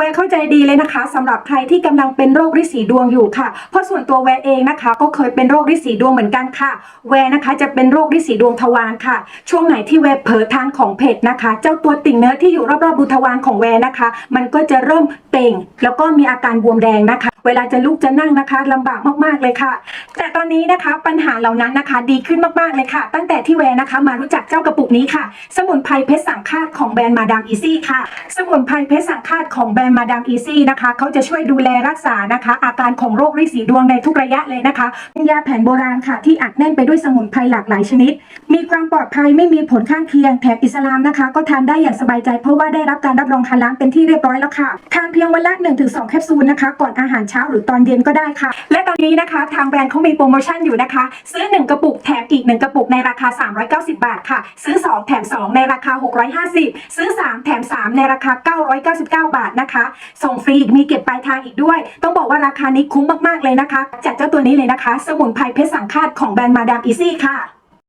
แวร์เข้าใจดีเลยนะคะสำหรับใครที่กำลังเป็นโรคริดสีดวงอยู่ค่ะ เพราะส่วนตัวแวร์เองนะคะ ก็เคยเป็นโรคริดสีดวงเหมือนกันค่ะ แวร์นะคะจะเป็นโรคริดสีดวงทวารค่ะ ช่วงไหนที่แวร์เผลอทานของเผ็ดนะคะ เจ้าตัวติ่งเนื้อที่อยู่รอบๆรูทวารของแวร์นะคะ มันก็จะเริ่มเต่ง แล้วก็มีอาการบวมแดงนะคะเวลาจะลุกจะนั่งนะคะลำบากมากๆเลยค่ะ แต่ตอนนี้นะคะปัญหาเหล่านั้นนะคะดีขึ้นมากๆเลยค่ะ ตั้งแต่ที่แวร์นะคะ มารู้จักเจ้ากระปุกนี้ค่ะ สมุนไพรเพชรสังฆาตของแบรนด์มาดามอีซี่ค่ะ สมุนไพรเพชรสังฆาตของแบรนด์มาดามอีซี่นะคะเขาจะช่วยดูแลรักษานะคะ อาการของโรคริดสีดวงในทุกระยะเลยนะคะเป็นยาแผนโบราณค่ะ ที่อัดแน่นไปด้วยสมุนไพรหลากหลายชนิด มีความปลอดภัยไม่มีผลข้างเคียงแถบอิสลามนะคะ ก็ทานได้อย่างสบายใจเพราะว่าได้รับการรับรองทานล้างเป็นที่เรียบร้อยแล้วค่ะทานเพียงวันละ1-2แคปซูลนะคะก่อนอาหารเช้าหรือตอนเย็นก็ได้ค่ะ และตอนนี้นะคะ ทางแบรนด์เขามีโปรโมชั่นอยู่นะคะ ซื้อ 1 กระปุกแถมอีก 1 กระปุกในราคา 390 บาทค่ะ ซื้อ 2 แถม 2 ในราคา 650 ซื้อ 3 แถม 3 ในราคา 999 บาทนะคะ ส่งฟรีอีกมีเก็บปลายทางอีกด้วย ต้องบอกว่าราคานี้คุ้มมากๆเลยนะคะ จากเจ้าตัวนี้เลยนะคะ สมุนไพรเพชรสังฆาตของแบรนด์มาดามอีซี่ค่ะ